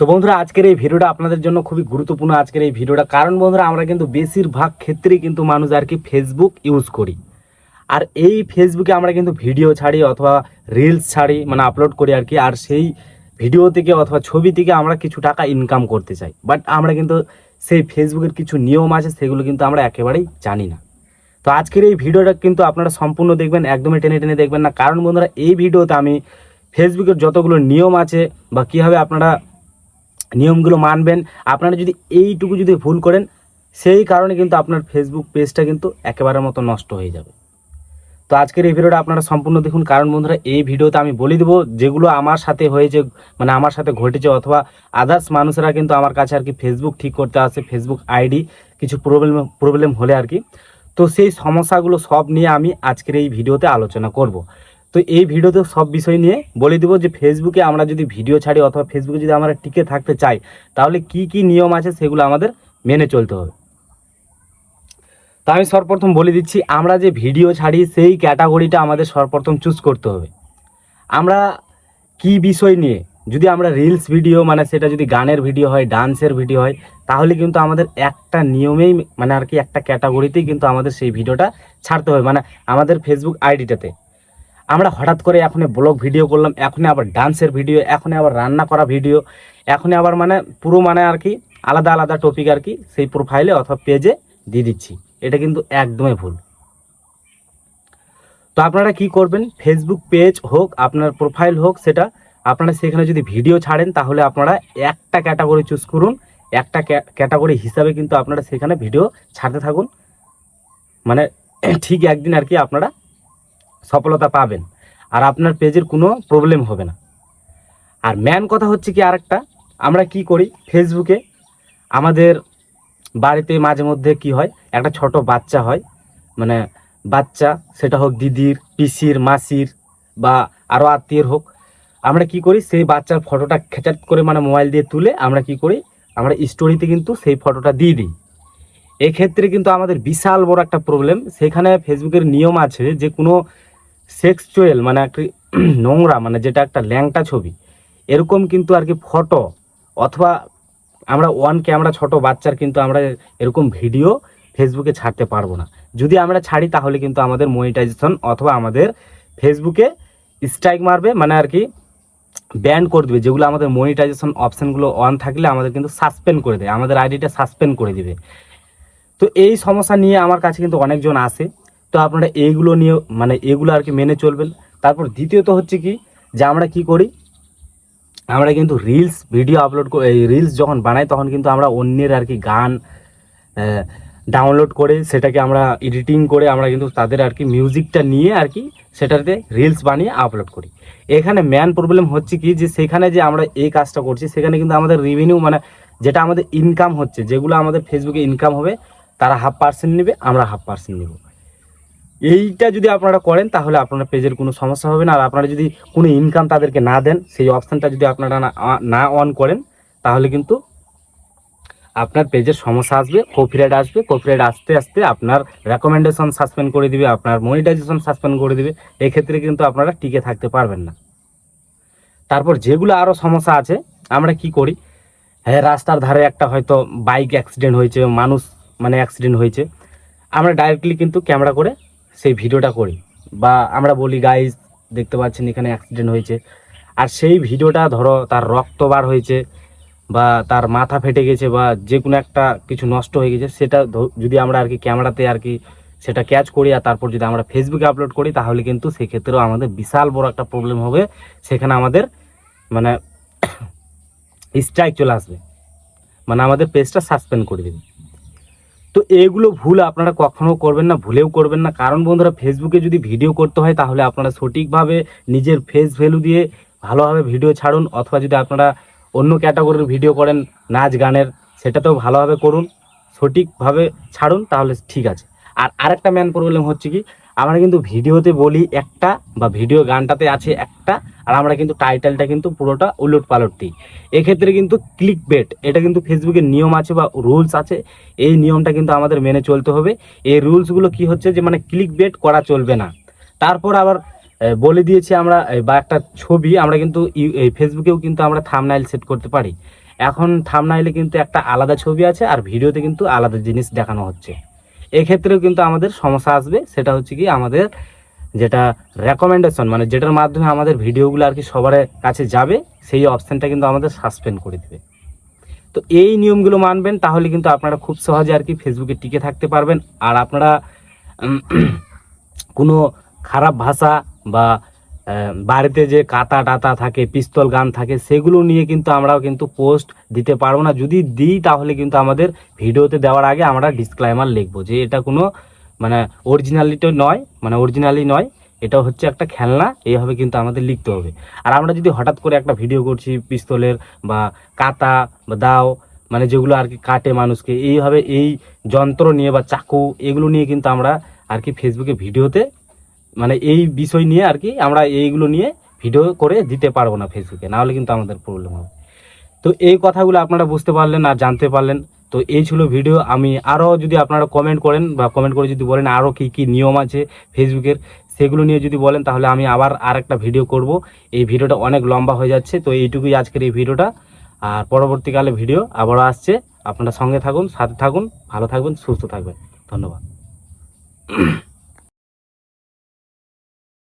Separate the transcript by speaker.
Speaker 1: তো বন্ধুরা, আজকের এই ভিডিওটা আপনাদের জন্য খুবই গুরুত্বপূর্ণ আজকের এই ভিডিওটা। কারণ বন্ধুরা, আমরা কিন্তু বেশিরভাগ ক্ষেত্রেই কিন্তু মানুষ আর কি ফেসবুক ইউজ করি। আর এই ফেসবুকে আমরা কিন্তু ভিডিও ছাড়ি অথবা রিলস ছাড়ি মানে আপলোড করি আর কি। আর সেই ভিডিও থেকে অথবা ছবি থেকে আমরা কিছু টাকা ইনকাম করতে চাই। বাট আমরা কিন্তু সেই ফেসবুকের কিছু নিয়ম আছে, সেগুলো কিন্তু আমরা একেবারেই জানি না। তো আজকের এই ভিডিওটা কিন্তু আপনারা সম্পূর্ণ দেখবেন, একদমই টেনে টেনে দেখবেন না। কারণ বন্ধুরা, এই ভিডিওতে আমি ফেসবুকের যতগুলো নিয়ম আছে বা কীভাবে আপনারা নিয়মগুলো মানবেন। আপনারা যদি এইটুকু যদি ভুল করেন, সেই কারণে কিন্তু আপনার ফেসবুক পেজটা কিন্তু একেবারের মতো নষ্ট হয়ে যাবে। তো আজকের এই ভিডিওটা আপনারা সম্পূর্ণ দেখুন। কারণ বন্ধুরা, এই ভিডিওতে আমি বলে দেবো, যেগুলো আমার সাথে হয়েছে মানে আমার সাথে ঘটেছে, অথবা আদার্স মানুষেরা কিন্তু আমার কাছে আর কি ফেসবুক ঠিক করতে আসে ফেসবুক আইডি কিছু প্রবলেম প্রবলেম হলে আর কি। তো সেই সমস্যাগুলো সব নিয়ে আমি আজকের এই ভিডিওতে আলোচনা করব। তো এই ভিডিওতে সব বিষয় নিয়ে বলে দেবো যে ফেসবুকে আমরা যদি ভিডিও ছাড়ি অথবা ফেসবুকে যদি আমরা টিকে থাকতে চাই, তাহলে কি কি নিয়ম আছে সেগুলো আমাদের মেনে চলতে হবে। তা আমি সর্বপ্রথম বলে দিচ্ছি, আমরা যে ভিডিও ছাড়ি সেই ক্যাটাগরিটা আমাদের সর্বপ্রথম চুজ করতে হবে। আমরা কি বিষয় নিয়ে, যদি আমরা রিলস ভিডিও মানে সেটা যদি গানের ভিডিও হয় ডান্সের ভিডিও হয়, তাহলে কিন্তু আমাদের একটা নিয়মেই মানে আর কি একটা ক্যাটাগরিতেই কিন্তু আমাদের সেই ভিডিওটা ছাড়তে হবে। মানে আমাদের ফেসবুক আইডিটাতে আমরা হঠাৎ করে এখন ব্লগ ভিডিও করলাম, এখন আবার ডান্সের ভিডিও, এখন আবার রান্না করা ভিডিও, এখন আবার মানে পুরো মানে আর কি আলাদা আলাদা টপিক আর কি সেই প্রোফাইলে অথবা পেজে দিয়ে দিচ্ছি। এটা কিন্তু একদমই ভুল। তো আপনারা কি করবেন? ফেসবুক পেজ হোক, আপনার প্রোফাইল হোক, সেটা আপনারা সেখানে যদি ভিডিও ছাড়েন, তাহলে আপনারা একটা ক্যাটাগরি চুজ করুন, একটা ক্যাটাগরি হিসাবে কিন্তু আপনারা সেখানে ভিডিও ছাড়তে থাকুন। মানে ঠিক একদিন আর কি আপনারা সফলতা পাবেন। আর আপনার পেজের কোনো প্রবলেম হবে না। আর ম্যান কথা হচ্ছে কি আরেকটা, আমরা কি করি? ফেসবুকে আমাদের বাড়িতে মাঝে মধ্যে কি হয়? একটা ছোট বাচ্চা হয়। মানে বাচ্চা, সেটা হোক দিদির, পিসির, মাসির বা আরও আত্মীয়ের হোক। আমরা কি করি? সেই বাচ্চার ফটোটা খেচাট করে মানে মোবাইল দিয়ে তুলে আমরা কি করি? আমরা স্টোরিতে কিন্তু সেই ফটোটা দিয়ে দিই। এক্ষেত্রে কিন্তু আমাদের বিশাল বড় একটা প্রবলেম সেখানে ফেসবুকের নিয়ম আছে যে কোনো সেক্সুয়াল মানে একটি নোংরা মানে যেটা একটা ল্যাংটা ছবি, এরকম কিন্তু আর কি ফটো, অথবা আমরা ওয়ান ক্যামেরা ছোট বাচ্চার কিন্তু আমরা এরকম ভিডিও ফেসবুকে ছাড়তে পারব না। যদি আমরা ছাড়ি, তাহলে কিন্তু আমাদের মনিটাইজেশন অথবা আমাদের ফেসবুকে স্ট্রাইক মারবে মানে আর কি ব্যান করে দেবে, যেগুলো আমাদের মনিটাইজেশন অপশানগুলো অন থাকলে আমাদের কিন্তু সাসপেন্ড করে দেয়, আমাদের আইডিটা সাসপেন্ড করে দিবে। তো এই সমস্যা নিয়ে আমার কাছে কিন্তু অনেকজন আসে তো আপনারা এইগুলো নিয়ে মানে এগুলো আর কি মেনে চলবেন। তারপর দ্বিতীয়ত হচ্ছে কি, যে আমরা কি করি, আমরা কিন্তু রিলস ভিডিও আপলোড এই রিলস যখন বানাই, তখন কিন্তু আমরা অন্যের আর কি গান ডাউনলোড করে সেটাকে আমরা এডিটিং করে আমরা কিন্তু তাদের আর কি মিউজিকটা নিয়ে আর কি সেটাতে রিলস বানিয়ে আপলোড করি। এখানে ম্যান প্রবলেম হচ্ছে কি, যে সেখানে যে আমরা এই কাজটা করছি, সেখানে কিন্তু আমাদের রেভিনিউ মানে যেটা আমাদের ইনকাম হচ্ছে, যেগুলো আমাদের ফেসবুকে ইনকাম হবে, তারা হাফ পার্সেন্ট নেবে, আমরা হাফ পার্সেন্ট নেব। এইটা যদি আপনারা করেন, তাহলে আপনার পেজের কোনো সমস্যা হবে না। আর আপনারা যদি কোনো ইনকাম তাদেরকে না দেন, সেই অপশানটা যদি আপনারা না অন করেন, তাহলে কিন্তু আপনার পেজের সমস্যা আসবে কপিরাইট আসবে। কপিরাইট আসতে আসতে আপনার রেকমেন্ডেশন সাসপেন্ড করে দিবে, আপনার মনিটাইজেশন সাসপেন্ড করে দিবে। এক্ষেত্রে কিন্তু আপনারা টিকে থাকতে পারবেন না। তারপর যেগুলো আরও সমস্যা আছে, আমরা কি করি? হ্যাঁ রাস্তার ধারে একটা হয়তো বাইক অ্যাক্সিডেন্ট হয়েছে, মানুষ মানে অ্যাক্সিডেন্ট হয়েছে। আমরা ডাইরেক্টলি কিন্তু ক্যামেরা করে সেই ভিডিওটা করি। বা আমরা বলি গাইজ দেখতে পাচ্ছেন এখানে অ্যাক্সিডেন্ট হয়েছে। আর সেই ভিডিওটা ধরো তার রক্ত বার হয়েছে বা তার মাথা ফেটে গেছে বা যে কোনো একটা কিছু নষ্ট হয়ে গেছে, সেটা যদি আমরা আর কি ক্যামেরাতে আর কি সেটা ক্যাচ করি আর তারপর যদি আমরা ফেসবুকে আপলোড করি, তাহলে কিন্তু সেক্ষেত্রেও আমাদের বিশাল বড় একটা প্রবলেম হবে। সেখানে আমাদের মানে স্ট্রাইক চলে আসবে। মানে আমাদের পেজটা সাসপেন্ড করে দেবে। তো এগুলো ভুল আপনারা কখনো করবেন না, ভুলেও করবেন না। কারণ বন্ধুরা ফেসবুকে যদি ভিডিও করতে হয়, তাহলে আপনারা সঠিকভাবে নিজের ফেস ভ্যালু দিয়ে ভালোভাবে ভিডিও ছাড়ুন, অথবা যদি আপনারা অন্য ক্যাটাগরির ভিডিও করেন, নাচ গানের, সেটাতেও ভালোভাবে করুন, সঠিকভাবে ছাড়ুন, তাহলে ঠিক আছে। আর আরেকটা ম্যান প্রবলেম হচ্ছে কি, আমরা কিন্তু ভিডিওতে বলি একটা বা ভিডিও গানটাতে আছে একটা আর আমরা কিন্তু টাইটেলটা কিন্তু পুরোটা উলট পালট দিই। এক্ষেত্রে কিন্তু ক্লিক বেট এটা কিন্তু ফেসবুকের নিয়ম আছে বা রুলস আছে, এই নিয়মটা কিন্তু আমাদের মেনে চলতে হবে। এই রুলসগুলো কি হচ্ছে যে মানে ক্লিক বেট করা চলবে না। তারপর আবার বলে দিয়েছি আমরা বা একটা ছবি, আমরা কিন্তু ফেসবুকেও কিন্তু আমরা থামনাইল সেট করতে পারি। এখন থামনাইলে কিন্তু একটা আলাদা ছবি আছে আর ভিডিওতে কিন্তু আলাদা জিনিস দেখানো হচ্ছে। এক্ষেত্রেও কিন্তু আমাদের সমস্যা আসবে, সেটা হচ্ছে কি আমাদের যেটা রেকমেন্ডেশন মানে যেটার মাধ্যমে আমাদের ভিডিওগুলো আর কি সবার কাছে যাবে, সেই অপশানটা কিন্তু আমাদের সাসপেন্ড করে দেবে। তো এই নিয়মগুলো মানবেন, তাহলে কিন্তু আপনারা খুব সহজে আর কি ফেসবুকে টিকে থাকতে পারবেন। আর আপনারা কোনো খারাপ ভাষা বা বাড়িতে যে কাতা টাতা থাকে, পিস্তল গান থাকে, সেগুলো নিয়ে কিন্তু আমরাও কিন্তু পোস্ট দিতে পারব না। যদি দিই, তাহলে কিন্তু আমাদের ভিডিওতে দেওয়ার আগে আমরা ডিসক্লাইমার লিখব যে এটা কোনো মানে অরিজিনালিটি নয় মানে অরিজিনালি নয় এটা হচ্ছে একটা খেলনা, এইভাবে কিন্তু আমাদের লিখতে হবে। আর আমরা যদি হঠাৎ করে একটা ভিডিও করছি, পিস্তলের বা কাতা বা দাও মানে যেগুলো আর কি কাটে মানুষকে, এইভাবে এই যন্ত্র নিয়ে বা চাকু, এগুলো নিয়ে কিন্তু আমরা আর কি ফেসবুকে ভিডিওতে মানে এই বিষয় নিয়ে আর কি আমরা এইগুলো নিয়ে ভিডিও করে দিতে পারব না ফেসবুকে নাহলে কিন্তু আমাদের প্রবলেম হবে। তো এই কথাগুলো আপনারা বুঝতে পারলেন আর জানতে পারলেন। তো এই ছিল ভিডিও আমি আরও যদি আপনারা কমেন্ট করেন বা কমেন্ট করে যদি বলেন আরও কী কী নিয়ম আছে ফেসবুকের, সেগুলো নিয়ে যদি বলেন তাহলে আমি আবার আর একটা ভিডিও করব। এই ভিডিওটা অনেক লম্বা হয়ে যাচ্ছে, তো এইটুকুই আজকের এই ভিডিওটা আর পরবর্তীকালে ভিডিও আবারও আসছে। আপনারা সঙ্গে থাকুন, সাথে থাকুন, ভালো থাকবেন, সুস্থ থাকবেন। ধন্যবাদ।